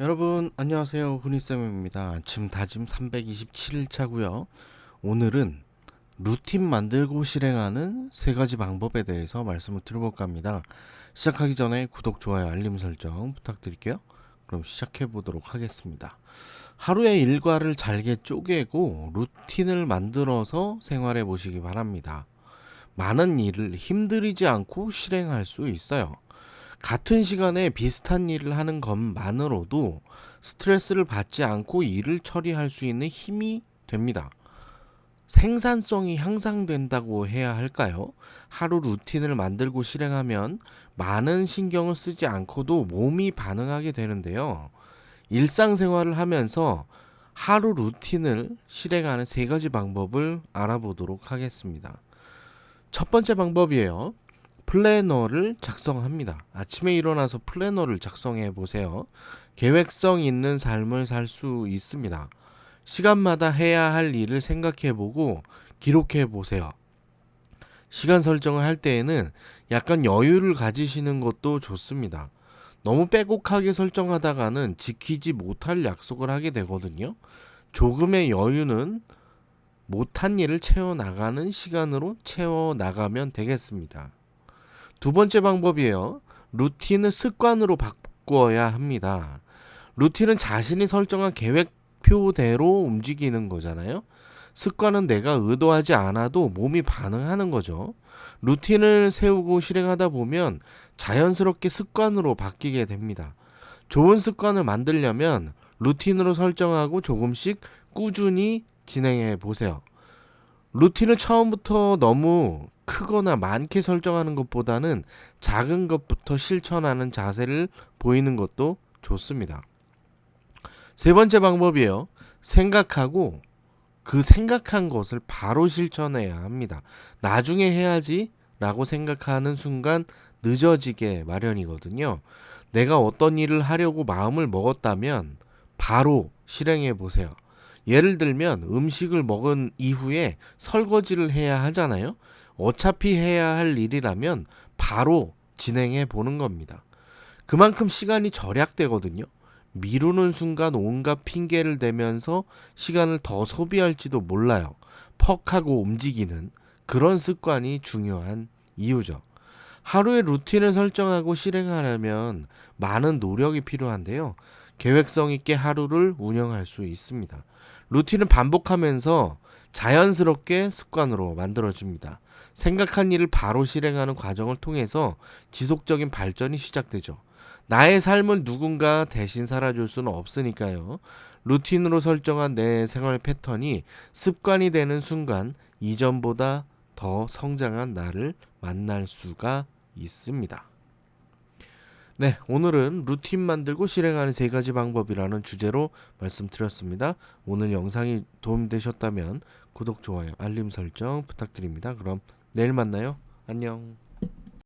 여러분 안녕하세요. 훈이쌤입니다. 아침 다짐 327일차고요. 오늘은 루틴 만들고 실행하는 세 가지 방법에 대해서 말씀을 드려볼까 합니다. 시작하기 전에 구독 좋아요 알림 설정 부탁드릴게요. 그럼 시작해 보도록 하겠습니다. 하루의 일과를 잘게 쪼개고 루틴을 만들어서 생활해 보시기 바랍니다. 많은 일을 힘들이지 않고 실행할 수 있어요 같은 시간에 비슷한 일을 하는 것만으로도 스트레스를 받지 않고 일을 처리할 수 있는 힘이 됩니다. 생산성이 향상된다고 해야 할까요? 하루 루틴을 만들고 실행하면 많은 신경을 쓰지 않고도 몸이 반응하게 되는데요. 일상생활을 하면서 하루 루틴을 실행하는 세 가지 방법을 알아보도록 하겠습니다. 첫 번째 방법이에요. 플래너를 작성합니다. 아침에 일어나서 플래너를 작성해 보세요. 계획성 있는 삶을 살 수 있습니다. 시간마다 해야 할 일을 생각해 보고 기록해 보세요. 시간 설정을 할 때에는 약간 여유를 가지시는 것도 좋습니다. 너무 빼곡하게 설정하다가는 지키지 못할 약속을 하게 되거든요. 조금의 여유는 못한 일을 채워 나가는 시간으로 채워 나가면 되겠습니다. 두 번째 방법이에요. 루틴을 습관으로 바꿔야 합니다. 루틴은 자신이 설정한 계획표대로 움직이는 거잖아요. 습관은 내가 의도하지 않아도 몸이 반응하는 거죠. 루틴을 세우고 실행하다 보면 자연스럽게 습관으로 바뀌게 됩니다. 좋은 습관을 만들려면 루틴으로 설정하고 조금씩 꾸준히 진행해 보세요. 루틴을 처음부터 너무 크거나 많게 설정하는 것보다는 작은 것부터 실천하는 자세를 보이는 것도 좋습니다. 세 번째 방법이에요. 생각하고 그 생각한 것을 바로 실천해야 합니다. 나중에 해야지 라고 생각하는 순간 늦어지게 마련이거든요. 내가 어떤 일을 하려고 마음을 먹었다면 바로 실행해 보세요. 예를 들면 음식을 먹은 이후에 설거지를 해야 하잖아요. 어차피 해야 할 일이라면 바로 진행해 보는 겁니다. 그만큼 시간이 절약되거든요. 미루는 순간 온갖 핑계를 대면서 시간을 더 소비할지도 몰라요. 퍽하고 움직이는 그런 습관이 중요한 이유죠. 하루의 루틴을 설정하고 실행하려면 많은 노력이 필요한데요. 계획성 있게 하루를 운영할 수 있습니다. 루틴을 반복하면서 자연스럽게 습관으로 만들어집니다. 생각한 일을 바로 실행하는 과정을 통해서 지속적인 발전이 시작되죠. 나의 삶을 누군가 대신 살아줄 수는 없으니까요. 루틴으로 설정한 내 생활 패턴이 습관이 되는 순간 이전보다 더 성장한 나를 만날 수가 있습니다. 네, 오늘은 루틴 만들고 실행하는 세 가지 방법이라는 주제로 말씀드렸습니다. 오늘 영상이 도움되셨다면 구독, 좋아요, 알림 설정 부탁드립니다. 그럼 내일 만나요. 안녕.